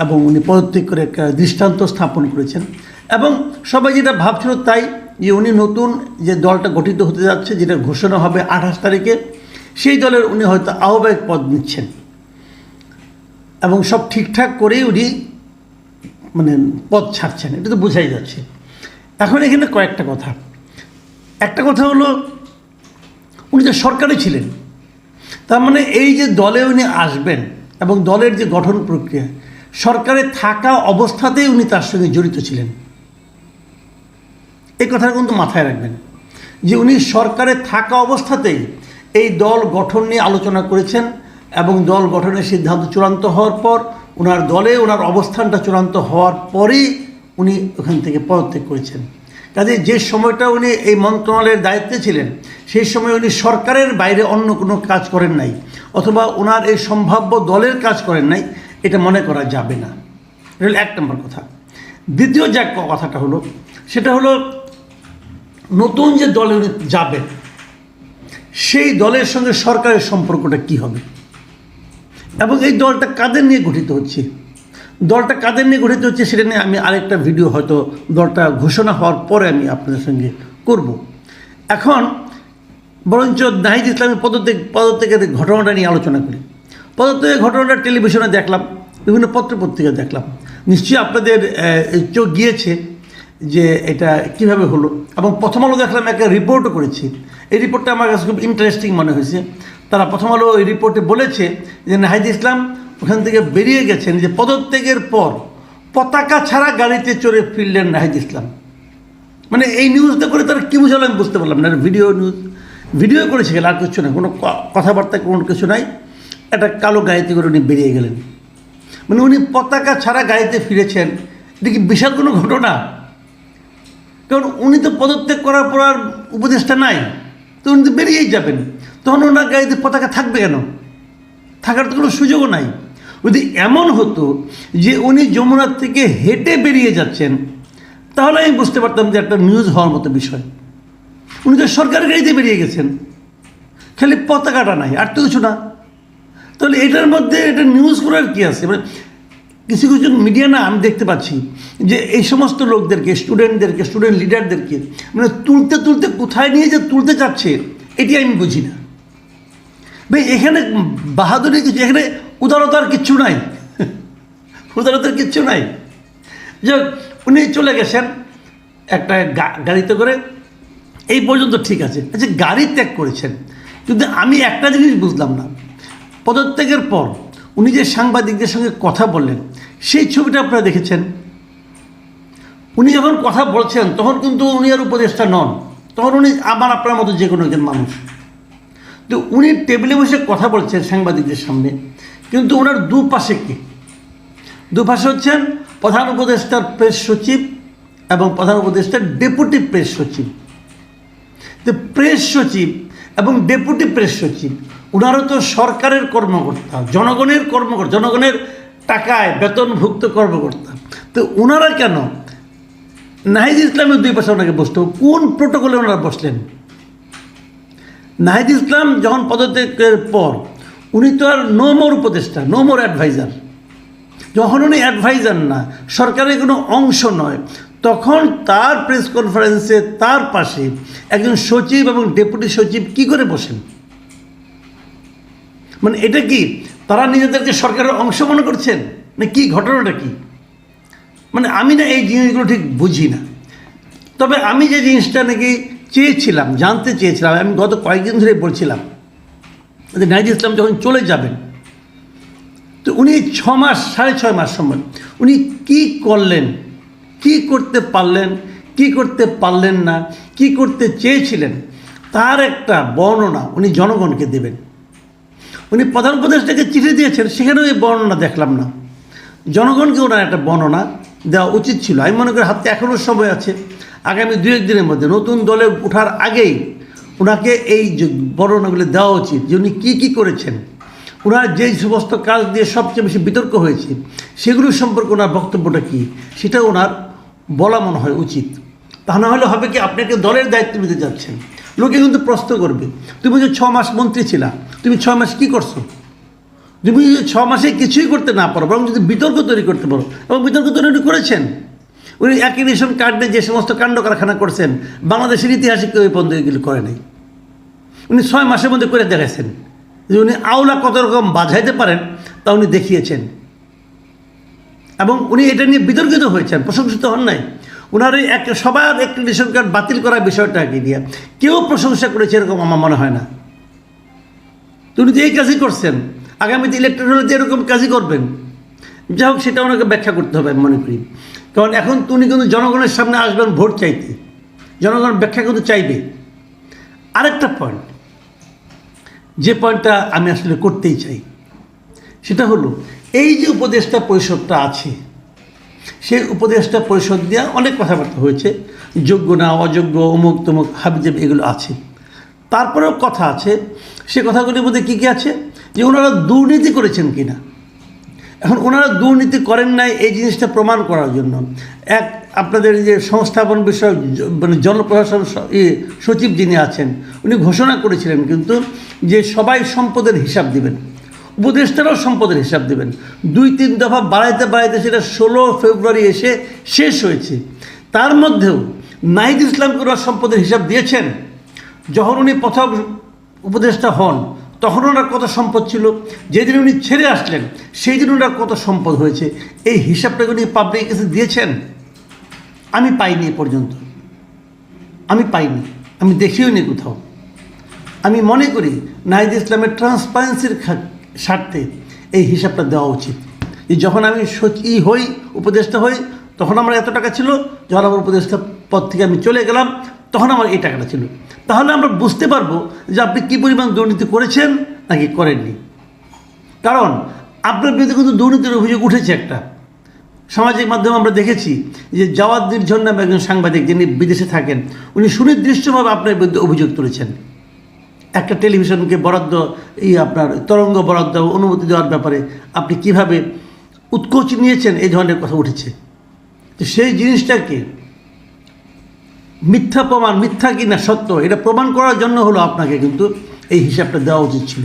এবং উনি পদত্যাগ করে একটা দৃষ্টান্ত স্থাপন করেছেন। এবং সবাই যেটা ভাবছিল তাই যে উনি নতুন যে দলটা গঠিত হতে যাচ্ছে, যেটা ঘোষণা হবে আঠাশ তারিখে, সেই দলের উনি হয়তো আহ্বায়ক পদ নিচ্ছেন। এবং সব ঠিকঠাক করেই উনি মানে পদ ছাড়ছেন। এটা তো বোঝাই যাচ্ছে। এখন এখানে কয়েকটা কথা। একটা কথা হলো, উনি যে সরকারে ছিলেন। তার মানে এই যে দলে উনি আসবেন এবং দলের যে গঠন প্রক্রিয়া সরকারে থাকা অবস্থাতেই উনি তার সঙ্গে জড়িত ছিলেন। এই কথাটা কিন্তু মাথায় রাখবেন যে উনি সরকারে থাকা অবস্থাতেই এই দল গঠন নিয়ে আলোচনা করেছেন এবং দল গঠনের সিদ্ধান্ত চূড়ান্ত হওয়ার পর ওনার দলে ওনার অবস্থানটা চূড়ান্ত হওয়ার পরেই উনি ওখান থেকে পদত্যাগ করেছেন। কাজে যে সময়টা উনি এই মন্ত্রণালয়ের দায়িত্বে ছিলেন, সেই সময় উনি সরকারের বাইরে অন্য কোনো কাজ করেন নাই, অথবা ওনার এই সম্ভাব্য দলের কাজ করেন নাই এটা মনে করা যাবে না। এটা এক নম্বর কথা। দ্বিতীয় যে কথাটা হলো, সেটা হলো নতুন যে দলে যাবে, সেই দলের সঙ্গে সরকারের সম্পর্কটা কি হবে? এবং এই দলটা কাদের নিয়ে গঠিত হচ্ছে? দলটা কাদের নিয়ে গঠিত হচ্ছে সেটা নিয়ে আমি আরেকটা ভিডিও হয়তো দলটা ঘোষণা হওয়ার পরে আমি আপনাদের সঙ্গে করব। এখন বরঞ্চ নাহিদ ইসলামের পদত্যাগ পদত্যাগের ঘটনাটা নিয়ে আলোচনা করি। পদত্যাগের ঘটনাটা টেলিভিশনে দেখলাম, বিভিন্ন পত্রপত্রিকায় দেখলাম। নিশ্চয়ই আপনাদের চোখ গিয়েছে যে এটা কীভাবে হলো। এবং প্রথম আলো দেখলাম একটা রিপোর্টও করেছি। এই রিপোর্টটা আমার কাছে খুব ইন্টারেস্টিং মনে হয়েছে। তারা প্রথম আলো ওই রিপোর্টে বলেছে যে নাহিদ ইসলাম ওখান থেকে বেরিয়ে গেছেন যে পদত্যাগের পর পতাকা ছাড়া গাড়িতে চড়ে ফিরলেন নাহিদ ইসলাম। মানে এই নিউজটা করে তারা কী বুঝালো আমি বুঝতে পারলাম না। ভিডিও নিউজ ভিডিও করেছে, আর কিছু না। কোনো কথাবার্তা কোনো কিছু নাই। একটা কালো গাড়িতে করে উনি বেরিয়ে গেলেন। মানে উনি পতাকা ছাড়া গাড়িতে ফিরেছেন। এটা কি বিশাল কোনো ঘটনা? কারণ উনি তো পদত্যাগ করার পর আর উপদেশটা নাই। তো উনি তো বেরিয়েই যাবেন। তখন ওনার গাড়িতে পতাকা থাকবে কেন? থাকার তো কোনো সুযোগও নাই। যদি এমন হতো যে উনি যমুনার থেকে হেঁটে বেরিয়ে যাচ্ছেন, তাহলে আমি বুঝতে পারতাম যে একটা নিউজ হওয়ার মতো বিষয়। উনি তো সরকারের গাড়িতে বেরিয়ে গেছেন। খালি পতাকাটা নাই, আর তো কিছু না। তাহলে এটার মধ্যে এটা নিউজ করার কি আছে? মানে কিছু কিছু মিডিয়া না, আমি দেখতে পাচ্ছি যে এই সমস্ত লোকদেরকে স্টুডেন্টদেরকে স্টুডেন্ট লিডারদেরকে মানে তুলতে তুলতে কোথায় নিয়ে যে তুলতে চাচ্ছে, এটি আমি বুঝি না। ভাই, এখানে বাহাদুরি কিছু, এখানে উদারতার কিচ্ছু নাই। উদারতার কিচ্ছু নাই। যে উনি চলে গেছেন একটা গাড়িতে করে। এই পর্যন্ত ঠিক আছে। আচ্ছা গাড়ি ত্যাগ করেছেন। কিন্তু আমি একটা জিনিস বুঝলাম না। পদত্যাগের পর উনি যে সাংবাদিকদের সঙ্গে কথা বললেন, সেই ছবিটা আপনারা দেখেছেন? উনি যখন কথা বলছেন, তখন কিন্তু উনি আর উপদেষ্টা নন। তখন উনি আমার আপনার মতো যে কোনো একজন মানুষ। তো উনি টেবিলে বসে কথা বলছেন সাংবাদিকদের সামনে, কিন্তু ওনার দুপাশে কে? দুপাশে হচ্ছেন প্রধান উপদেষ্টার প্রেস সচিব এবং প্রধান উপদেষ্টার ডেপুটি প্রেস সচিব। তো প্রেস সচিব এবং ডেপুটি প্রেস সচিব ওনারও তো সরকারের কর্মকর্তা, জনগণের কর্মকর্তা, জনগণের টাকায় বেতনভুক্ত কর্মকর্তা। তো ওনারা কেন? নাহিদ ইসলামের দুই পাশে ওনাকে বসতে? কোন প্রোটোকলে ওনারা বসলেন? নাহিদ ইসলাম যখন পদত্যাগের পর, উনি তো আর নো মোর উপদেষ্টা নো মোর অ্যাডভাইজার যখন উনি অ্যাডভাইজার না, সরকারের কোনো অংশ নয়, তখন তার প্রেস কনফারেন্সে তার পাশে একজন সচিব এবং ডেপুটি সচিব কি করে বসেন? মানে এটা কি? তারা নিজেদেরকে সরকারের অংশ মনে করছেন? না কি ঘটনাটা কি? মানে আমি না এই জিনিসগুলো ঠিক বুঝি না। তবে আমি যে জিনিসটা নাকি চেয়েছিলাম, জানতে চেয়েছিলাম, আমি গত কয়েকদিন ধরে বলছিলাম যে নাইজ ইসলাম যখন চলে যাবেন, তো উনি ছ মাস, সাড়ে ছয় মাস সময়, উনি কি করলেন? কি করতে পারলেন? কি করতে পারলেন না? কি করতে চেয়েছিলেন? তার একটা বর্ণনা উনি জনগণকে দেবেন। উনি প্রধান উপদেষ্টাকে চিঠি দিয়েছেন, সেখানেও এই বর্ণনা দেখলাম না। জনগণকে ওনার একটা বর্ণনা দেওয়া উচিত ছিল। আমি মনে করি হাতে এখনও সময় আছে। আগামী দু একদিনের মধ্যে নতুন দলে ওঠার আগেই ওনাকে এই বর্ণনাগুলি দেওয়া উচিত যে উনি কী কী করেছেন। ওনার যেই সমস্ত কাজ দিয়ে সবচেয়ে বেশি বিতর্ক হয়েছে, সেগুলো সম্পর্কে ওনার বক্তব্যটা কী, সেটা ওনার বলা মনে হয় উচিত। তা না হলে হবে কি আপনাকে দলের দায়িত্ব নিতে যাচ্ছেন? লোকে কিন্তু প্রশ্ন করবে, তুমি যে ছ মাস মন্ত্রী ছিলা, তুমি ছ মাস কি করছ? তুমি যদি ছ মাসে কিছুই করতে না পারো, বরং যদি বিতর্ক তৈরি করতে পারো, এবং বিতর্ক তৈরি উনি করেছেন। উনি একই রেশন কার্ড যে সমস্ত কাণ্ড কারখানা করছেন, বাংলাদেশের ইতিহাসে কেউ এই পর্যন্ত এগুলো করে নাই। উনি ছয় মাসের মধ্যে করে দেখাইছেন যে উনি আওলা কত রকম বাজাইতে পারেন তা উনি দেখিয়েছেন। এবং উনি এটা নিয়ে বিতর্কিত হয়েছেন, প্রশংসিত হন নাই। ওনার এই এক সবার একটি রেশন কার্ড বাতিল করার বিষয়টাকে দিয়ে? কেউ প্রশংসা করেছে এরকম আমার মনে হয় না। তুমি তো এই কাজই করছেন। আগামীতে ইলেকট্রিক হলে এরকম কাজই করবেন। যাই হোক, সেটা ওনাকে ব্যাখ্যা করতে হবে আমি মনে করি। কারণ এখন তুমি কিন্তু জনগণের সামনে আসবেন ভোট চাইতে। জনগণ ব্যাখ্যা কিন্তু চাইবে। আরেকটা পয়েন্ট যে পয়েন্টটা আমি আসলে করতেই চাই। সেটা হলো, এই যে উপদেষ্টা পরিষদটা আছে সেই উপদেষ্টা পরিষদ দিয়ে অনেক কথাবার্তা হয়েছে। যোগ্য না, অযোগ্য, অমুক, তমুক, হাবিজাব, এগুলো আছে। তারপরেও কথা আছে। সে কথাগুলির মধ্যে কী কী আছে? যে ওনারা দুর্নীতি করেছেন কিনা? এখন ওনারা দুর্নীতি করেন নাই এই জিনিসটা প্রমাণ করার জন্য। এক, আপনাদের যে সংস্থাপন বিষয়ক মানে জনপ্রশাসন সচিব যিনি আছেন, উনি ঘোষণা করেছিলেন কিন্তু যে সবাই সম্পদের হিসাব দিবেন। উপদেষ্টারাও সম্পদের হিসাব দেবেন। দুই, তিন দফা বাড়াইতে বাড়াইতে সেটা ষোলো ফেব্রুয়ারি এসে শেষ হয়েছে। তার মধ্যেও নাহিদ ইসলামকে ওরা সম্পদের হিসাব দিয়েছেন। যখন উনি প্রথম উপদেষ্টা হন, তখন ওনার কত সম্পদ ছিল? যেদিন উনি ছেড়ে আসলেন সেই দিন ওনার কত সম্পদ হয়েছে? এই হিসাবটা উনি পাবলিক কাছে দিয়েছেন? আমি পাইনি এ পর্যন্ত। আমি পাইনি। আমি দেখিও নি কোথাও। আমি মনে করি নাহিদ ইসলামের ট্রান্সপারেন্সির স্বার্থে এই হিসাবটা দেওয়া উচিত। যে যখন আমি সচি হই, উপদেষ্টা হই, তখন আমার এত টাকা ছিল, যখন আমার উপদেষ্টা পদ থেকে আমি চলে গেলাম, তখন আমার এই টাকাটা ছিল। তাহলে আমরা বুঝতে পারব যে আপনি কী পরিমাণ দুর্নীতি করেছেন নাকি করেননি। কারণ আপনার বিরুদ্ধে কিন্তু দুর্নীতির অভিযোগ উঠেছে একটা। সামাজিক মাধ্যমে আমরা দেখেছি যে জাওয়াদ নির্ঝর নামে একজন সাংবাদিক যিনি বিদেশে থাকেন, উনি সুনির্দিষ্টভাবে আপনার বিরুদ্ধে অভিযোগ তুলেছেন। একটা টেলিভিশনকে বরাদ্দ এই আপনার তরঙ্গ বরাদ্দ, অনুমতি দেওয়ার ব্যাপারে আপনি কীভাবে উৎকোচ নিয়েছেন, এই ধরনের কথা উঠেছে। তো সেই জিনিসটাকে মিথ্যা প্রমাণ, মিথ্যা কি না সত্য, এটা প্রমাণ করার জন্য হলো আপনাকে কিন্তু এই হিসাবটা দেওয়া উচিত ছিল।